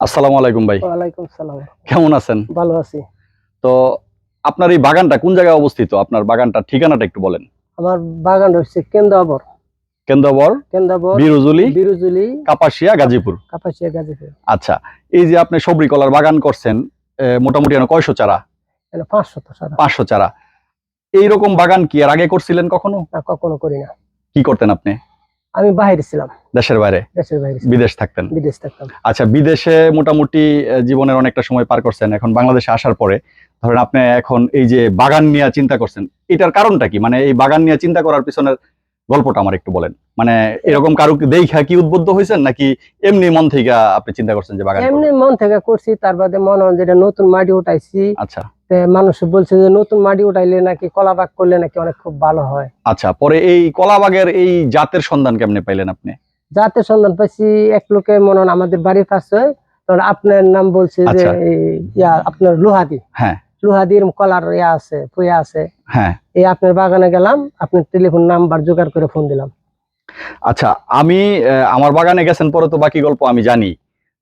আসসালামু আলাইকুম ভাই। ওয়ালাইকুম সালাম। কেমন আছেন? ভালো আছি। তো আপনার এই বাগানটা কোন জায়গায় অবস্থিত? আপনার বাগানটার ঠিকানাটা একটু বলেন। আমার বাগান হচ্ছে কেন্দাবর কেন্দ্রবর কেন্দাবর বিরুজুলি বিরুজুলি কাপাসিয়া গাজীপুর। কাপাসিয়া গাজীপুর। আচ্ছা এই যে আপনি সবরি কলার বাগান করছেন মোটামুটি কয়শো চারা? এটা পাঁচশত সারা পাঁচশো চারা। এইরকম বাগান কি আর আগে করছিলেন কখনো? না কখনো করি না। কি করতেন আপনি? আমি বাইরে ছিলাম। দেশের বাইরে? দেশের বাইরে বিদেশ থাকতেন? বিদেশ থাকতাম। আচ্ছা বিদেশে মোটামুটি জীবনের অনেকটা সময় পার করছেন এখন বাংলাদেশে আসার পরে। ধরেন আপনি এখন এই যে বাগান নিয়ে চিন্তা করছেন এটার কারণটা কি? মানে এই বাগান নিয়ে চিন্তা করার পিছনের গল্পটা আমার একটু বলেন। মানে এরকম কারও দেখা কি উদ্বুদ্ধ হয়েছেন নাকি এমনি মন থেকে আপনি চিন্তা করছেন যে বাগান এমনি মন থেকে করছি তার বাদে মনে হয় যেটা নতুন মাটি উঠাইছি। আচ্ছা। মানুষ বলছে যে নতুন মাটি উঠাইলে নাকি কলা বাগ করলে নাকি অনেক খুব ভালো হয়। আচ্ছা পরে এই কলাবাগের এই জাতের সন্ধান কেমনে পাইলেন আপনি? জাতের সন্ধান পাইছি এক লোকে মনে হয় আমাদের বাড়ির তখন আপনার নাম বলছে যে আচ্ছা। ইয়া আপনার লোহাদি। হ্যাঁ। লোহাদির কলার ইয়া আছে ফুয়া আছে। হ্যাঁ। এই আপনার বাগানে গেলাম আপনার টেলিফোন নাম্বার জোগাড় করে ফোন দিলাম। আচ্ছা আমি আমার বাগানে গেছেন পরে তো বাকি গল্প আমি জানি।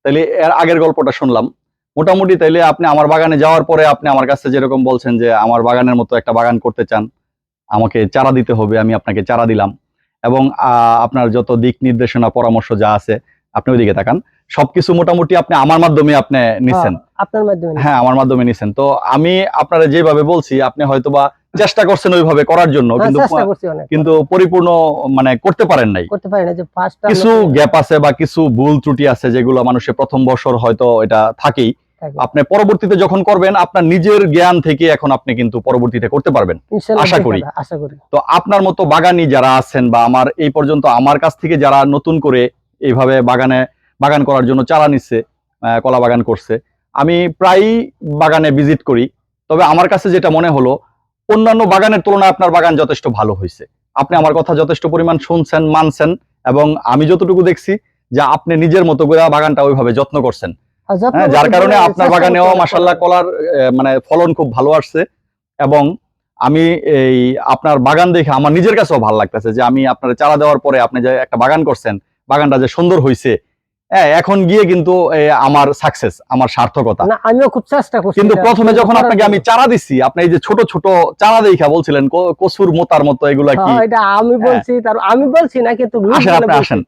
তাইলে এর আগের গল্পটা শুনলাম। মোটামুটি তাইলে আপনি আমার বাগানে যাওয়ার পরে আপনি আমার কাছে যেরকম বলছেন যে আমার বাগানের মতো একটা বাগান করতে চান আমাকে চারা দিতে হবে আমি আপনাকে চারা দিলাম। এবং আহ, আপনার যত দিক নির্দেশনা পরামর্শ যা আছে আপনি ওইদিকে তাকান। সবকিছু মোটামুটি আপনি আমার মাধ্যমে আপনি নিছেন। হ্যাঁ, আপনার মাধ্যমে হ্যাঁ আমার মাধ্যমে নিছেন। তো আমি আপনারা যেভাবে বলছি আপনি হয়তোবা চেষ্টা করছেন ওইভাবে করার জন্য হ্যাঁ, কিন্তু কিন্তু পরিপূর্ণ মানে করতে পারেন নাই। করতে পারি না যে ফার্স্ট কিছু গ্যাপ আছে বা কিছু ভুল ত্রুটি আছে যেগুলো মানুষের প্রথম বছর হয়তো এটা থাকেই। আপনি পরবর্তীতে যখন করবেন আপনার নিজের জ্ঞান থেকে এখন আপনি কিন্তু পরবর্তীতে করতে পারবেন। আশা করি। আশা করি। তো আপনার মতো বাগানি যারা আছেন বা আমার এই পর্যন্ত আমার কাছ থেকে যারা নতুন করে এইভাবে বাগানে বাগান করার জন্য চারা নিচ্ছে কলা বাগান করছে। আমি প্রায়ই বাগানে ভিজিট করি তবে আমার কাছে যেটা মনে হলো অন্যান্য বাগানের তুলনায় আপনার বাগান যথেষ্ট ভালো হয়েছে। আপনি আমার কথা যথেষ্ট পরিমাণ শুনছেন মানছেন এবং আমি যতটুকু দেখছি যে আপনি নিজের মতো করে বাগানটা ওইভাবে যত্ন করছেন। হ্যাঁ, যার কারণে আপনার বাগানেও মাসাল্লাহ কলার মানে ফলন খুব ভালো আসছে এবং আমি এই আপনার বাগান দেখে আমার নিজের কাছেও ভালো লাগতেছে যে আমি আপনার চারা দেওয়ার পরে আপনি যে একটা বাগান করছেন বাগানটা যে সুন্দর হয়েছে হ্যাঁ এখন গিয়ে কিন্তু আমার সাকসেস আমার সার্থকতা। না আমিও খুব চেষ্টা করছি কিন্তু প্রথমে যখন আপনাকে আমি চারা দিছি আপনি এই যে ছোট ছোট চারা দেখা বলছিলেন কসুর কচুর মোতার মতো এগুলা কি? হ্যাঁ, এটা আমি বলছি তার আমি বলছি না কিন্তু আসেন আপনি আসেন।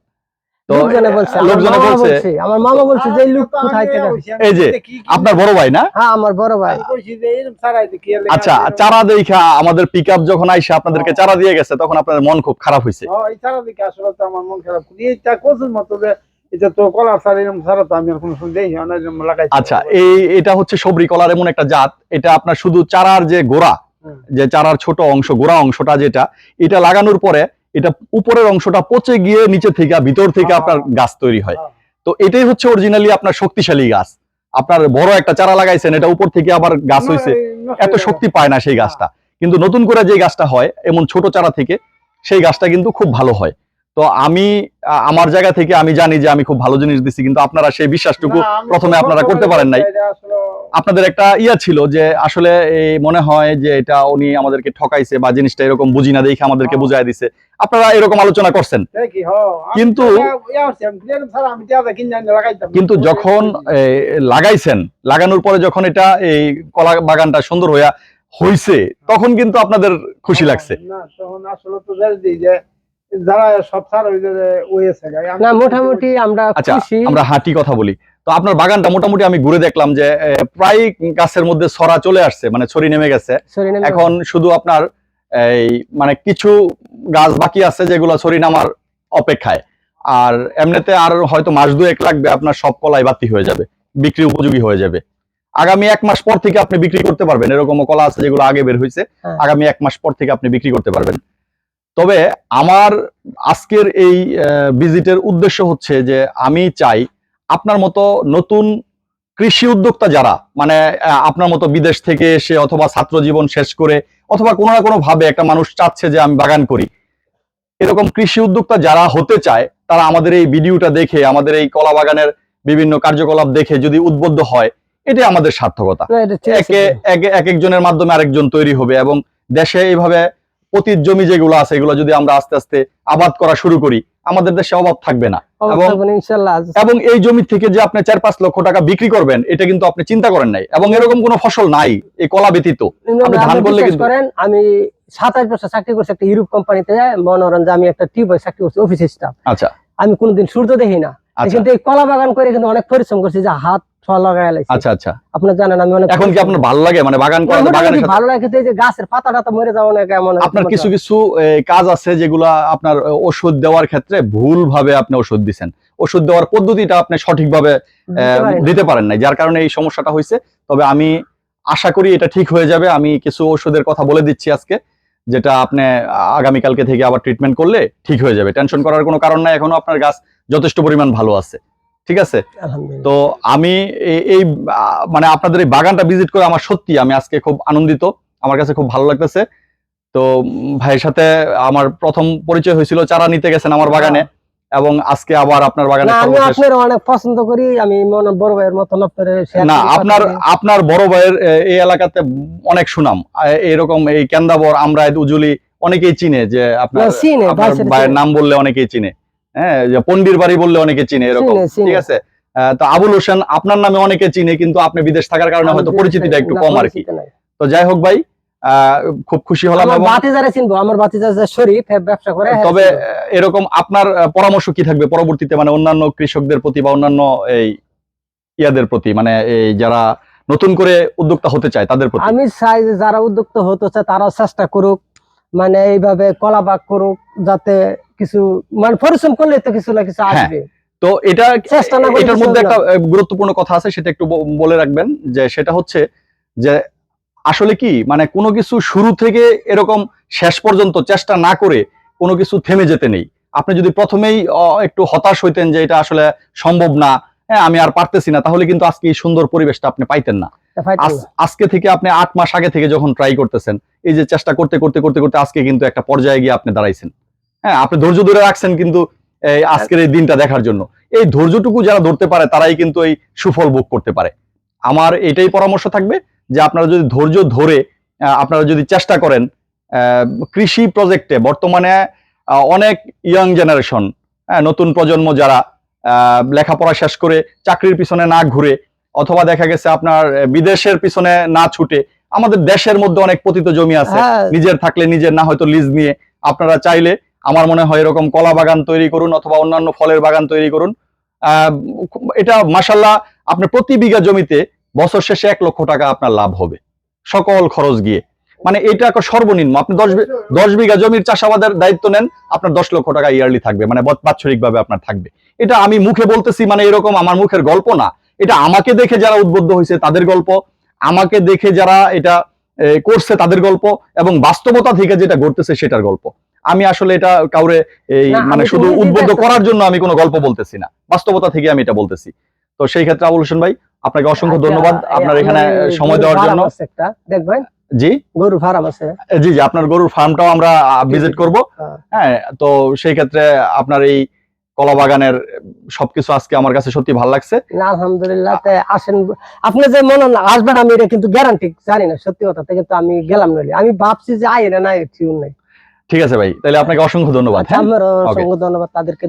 তো লোকজনে বলছে আমার মামা বলছে বলছে আমার মামা বলছে যে এই লোক কোথায় থেকে এই যে, আপনার বড় ভাই না? হ্যাঁ আমার বড় ভাই। আচ্ছা চারা দেখা আমাদের পিক যখন আইসা আপনাদেরকে চারা দিয়ে গেছে তখন আপনাদের মন খুব খারাপ হয়েছে এই চারা দিকে আসলে তো আমার মন খারাপ। এইটা কচুর মতো যে এটা তো কলার সার এরকম সারা তো আমি আর কোনো সময় না লাগাই আচ্ছা এই এটা হচ্ছে সবরি কলার এমন একটা জাত। এটা আপনার শুধু চারার যে গোড়া যে চারার ছোট অংশ গোড়া অংশটা যেটা এটা লাগানোর পরে এটা উপরের অংশটা পচে গিয়ে নিচে থেকে ভিতর থেকে। আপনার গাছ তৈরি হয়। হ্যাঁ। তো এটাই হচ্ছে অরিজিনালি আপনার শক্তিশালী গাছ। আপনার বড় একটা চারা লাগাইছেন এটা উপর থেকে আবার গাছ হয়েছে এত শক্তি পায় না সেই গাছটা। কিন্তু নতুন করে যে গাছটা হয় এমন ছোট চারা থেকে সেই গাছটা কিন্তু খুব ভালো হয়। তো আমি আমার জায়গা থেকে আমি জানি যে আমি খুব ভালো জিনিস দিচ্ছি কিন্তু আপনারা সেই বিশ্বাসটুকু প্রথমে আপনারা করতে পারেন নাই। আপনাদের একটা ইয়া ছিল যে আসলে এই মনে হয় যে এটা উনি আমাদেরকে ঠকাইছে বা জিনিসটা এরকম বুঝি না দেখে আমাদেরকে হ্যাঁ। বুঝাই দিছে। আপনারা এরকম আলোচনা করছেন। কিন্তু- কিন্তু যখন লাগাইছেন লাগানোর পরে যখন এটা এই কলা বাগানটা সুন্দর হইয়া হইছে তখন কিন্তু আপনাদের খুশি লাগছে। না তখন আসলে তো যে যারা সব সার ওই যে ওয়েছে না মোটামুটি আমরা আচ্ছা খুশি। আমরা হাঁটি কথা বলি। তো আপনার বাগানটা মোটামুটি আমি ঘুরে দেখলাম যে প্রায় গাছের মধ্যে ছড়া চলে আসছে মানে ছড়ি নেমে গেছে। এখন শুধু আপনার এই মানে কিছু গাছ বাকি আছে যেগুলো ছড়ি নামার অপেক্ষায়। আর এমনিতে আর হয়তো মাস দুয়েক লাগবে আপনার সব কলাই বাতি হয়ে যাবে বিক্রি উপযোগী হয়ে যাবে। আগামী এক মাস পর থেকে আপনি বিক্রি করতে পারবেন এরকম কলা আছে যেগুলো আগে বের হয়েছে হ্যাঁ। আগামী এক মাস পর থেকে আপনি বিক্রি করতে পারবেন। তবে আমার আজকের এই ভিজিটের উদ্দেশ্য হচ্ছে যে আমি চাই আপনার মতো নতুন কৃষি উদ্যোক্তা যারা মানে আপনার মতো বিদেশ থেকে এসে অথবা ছাত্র জীবন শেষ করে অথবা কোনো না কোনো ভাবে একটা মানুষ চাচ্ছে যে আমি বাগান করি। এরকম কৃষি উদ্যোক্তা যারা হতে চায় তারা আমাদের এই ভিডিওটা দেখে আমাদের এই কলা বাগানের বিভিন্ন কার্যকলাপ দেখে যদি উদ্বুদ্ধ হয় এটাই আমাদের সার্থকতা। এক একজনের মাধ্যমে আরেকজন তৈরি হবে এবং দেশে এইভাবে পতির জমি যেগুলো আছে এগুলো যদি আমরা আস্তে আস্তে আবাদ করা শুরু করি আমাদের দেশে অভাব থাকবে না। এবং- এই জমি থেকে যে আপনি চার পাঁচ লক্ষ টাকা বিক্রি করবেন এটা কিন্তু আপনি চিন্তা করেন নাই। এবং এরকম কোনো ফসল নাই এই কলা ব্যতীত। আপনি ধান করলে কিন্তু- করেন আমি সাতাশ বছর চাকরি করছি একটা ইউরোপ কোম্পানিতে মনোরঞ্জন আমি একটা টিউবে চাকরি করছি অফিস স্টাফ আচ্ছা। আমি কোনোদিন সূর্য দেখি না। কিন্তু এই কলা বাগান করে কিন্তু অনেক পরিশ্রম করছি যে হাত আচ্ছা আচ্ছা। আপনার জানেন আমি অনেক এখন কি আপনার ভালো লাগে? মানে বাগান করা বাগানের ভালো লাগে যে গাছের পাতা টাতা মরে যাওয়া না কেমন আপনার কিছু কিছু কাজ আছে যেগুলা আপনার ওষুধ দেওয়ার ক্ষেত্রে ভুল ভাবে আপনি ওষুধ দিচ্ছেন ওষুধ দেওয়ার পদ্ধতিটা আপনি সঠিকভাবে এ, দিতে পারেন নাই। যার কারণে এই সমস্যাটা হয়েছে তবে আমি আশা করি এটা ঠিক হয়ে যাবে। আমি কিছু ওষুধের কথা বলে দিচ্ছি আজকে। যেটা আপনি আগামীকালকে থেকে আবার ট্রিটমেন্ট করলে ঠিক হয়ে যাবে। টেনশন করার কোনো কারণ নাই এখনও আপনার গাছ যথেষ্ট পরিমাণ ভালো আছে। ঠিক আছে? তো আমি এই মানে আপনাদের এই বাগানটা ভিজিট করে আমার সত্যি আমি আজকে খুব আনন্দিত আমার কাছে খুব ভালো লাগতেছে। তো ভাইয়ের সাথে আমার প্রথম পরিচয় হয়েছিল চারা নিতে গেছেন আমার বাগানে। এবং আজকে আবার আপনার বাগানে আমি আপনার অনেক পছন্দ করি আমি মনে বড় ভাইয়ের মতন আপনার না আপনার আপনার বড় ভাইয়ের এই এলাকাতে অনেক সুনাম। এরকম এই কেন্দাবর উজুলি অনেকেই চিনে যে আপনার ভাইয়ের নাম বললে অনেকেই চিনে। হ্যাঁ যে পন্ডির বাড়ি বললে অনেকে চিনে এরকম। ঠিক আছে? তো আবুল হোসেন আপনার নামে অনেকে চিনে কিন্তু আপনি বিদেশ থাকার কারণে হয়তো পরিচিতিটা একটু কম আর কি। তো যাই হোক ভাই খুব খুশি হলাম বাতিজারে চিনবো আমার শরীফ ব্যবসা করে তবে এরকম আপনার পরামর্শ কি থাকবে পরবর্তীতে? মানে অন্যান্য কৃষকদের প্রতি বা অন্যান্য এই ইয়াদের প্রতি মানে এই যারা নতুন করে উদ্যোক্তা হতে চায় তাদের প্রতি? আমি চাই যে যারা উদ্যোক্তা হতে চায় তারাও চেষ্টা করুক মানে এইভাবে কলা বাগ করুক যাতে কিছু মানে পরিশ্রম করলে তো কিছু না কিছু হ্যাঁ, আসবে। তো এটা চেষ্টা না করলে এটার মধ্যে একটা গুরুত্বপূর্ণ কথা আছে সেটা একটু বলে রাখবেন যে সেটা হচ্ছে যে আসলে কি মানে কোনো কিছু শুরু থেকে এরকম শেষ পর্যন্ত চেষ্টা না করে কোনো কিছু থেমে যেতে নেই। আপনি যদি প্রথমেই একটু হতাশ হইতেন যে এটা আসলে সম্ভব না হ্যাঁ আমি আর পারতেছি না তাহলে কিন্তু আজকে এই সুন্দর পরিবেশটা আপনি পাইতেন না। আজকে থেকে আপনি আট মাস আগে থেকে যখন ট্রাই করতেছেন এই যে চেষ্টা করতে করতে করতে করতে আজকে কিন্তু একটা পর্যায়ে গিয়ে আপনি দাঁড়াইছেন। হ্যাঁ আপনি ধৈর্য ধরে রাখছেন কিন্তু এই আজকের এই দিনটা দেখার জন্য। এই ধৈর্যটুকু যারা ধরতে পারে তারাই কিন্তু এই সুফল ভোগ করতে পারে। আমার এটাই পরামর্শ থাকবে। যে আপনারা যদি ধৈর্য ধরে আপনারা যদি চেষ্টা করেন কৃষি প্রজেক্টে বর্তমানে অনেক ইয়াং জেনারেশন নতুন প্রজন্ম যারা লেখাপড়া শেষ করে চাকরির পিছনে না ঘুরে অথবা দেখা গেছে আপনার বিদেশের পিছনে না ছুটে আমাদের দেশের মধ্যে অনেক পতিত জমি আছে। হ্যাঁ। নিজের থাকলে নিজের না হয়তো লিজ নিয়ে আপনারা চাইলে আমার মনে হয় এরকম কলা বাগান তৈরি করুন অথবা অন্যান্য ফলের বাগান তৈরি করুন। আহ, এটা মাসাল্লাহ আপনি প্রতি বিঘা জমিতে বছর শেষে এক লক্ষ টাকা আপনার লাভ হবে। সকল খরচ গিয়ে। মানে এটা একটা সর্বনিম্ন। আপনি দশ দশ বিঘা জমির চাষাবাদের দায়িত্ব নেন আপনার দশ লক্ষ টাকা ইয়ারলি থাকবে মানে বাৎসরিক ভাবে আপনার থাকবে। এটা আমি মুখে বলতেছি মানে এরকম আমার মুখের গল্প না। এটা আমাকে দেখে যারা উদ্বুদ্ধ হয়েছে তাদের গল্প। আমাকে দেখে যারা এটা করছে তাদের গল্প। এবং বাস্তবতা থেকে যেটা ঘটতেছে সেটার গল্প। আমি আসলে এটা কাউরে এই মানে শুধু উদ্বুদ্ধ করার জন্য আমি কোনো গল্প বলতেছি না। বাস্তবতা থেকে আমি এটা বলতেছি। তো সেই ক্ষেত্রে আবুল হোসেন ভাই আপনাকে অসংখ্য আচ্ছা, ধন্যবাদ আপনার এখানে সময় দেওয়ার জন্য। দেখবেন? জি? গরুর ফার্ম আছে। জি জি আপনার গরুর ফার্মটাও আমরা ভিজিট করব। হ্যাঁ। হ্যাঁ তো সেই ক্ষেত্রে আপনার এই কলা বাগানের সবকিছু আজকে আমার কাছে সত্যি ভালো লাগছে। আলহামদুলিল্লাহ আসেন আপনি যে মনে আসবেন আমি এটা কিন্তু গ্যারান্টি জানি না সত্যি কথা কিন্তু আমি গেলাম নইলে। আমি ভাবছি যে আই না নাই ঠিক নাই। ঠিক আছে ভাই তাহলে আপনাকে অসংখ্য ধন্যবাদ আচ্ছা হ্যাঁ. অসংখ্য ধন্যবাদ তাদেরকে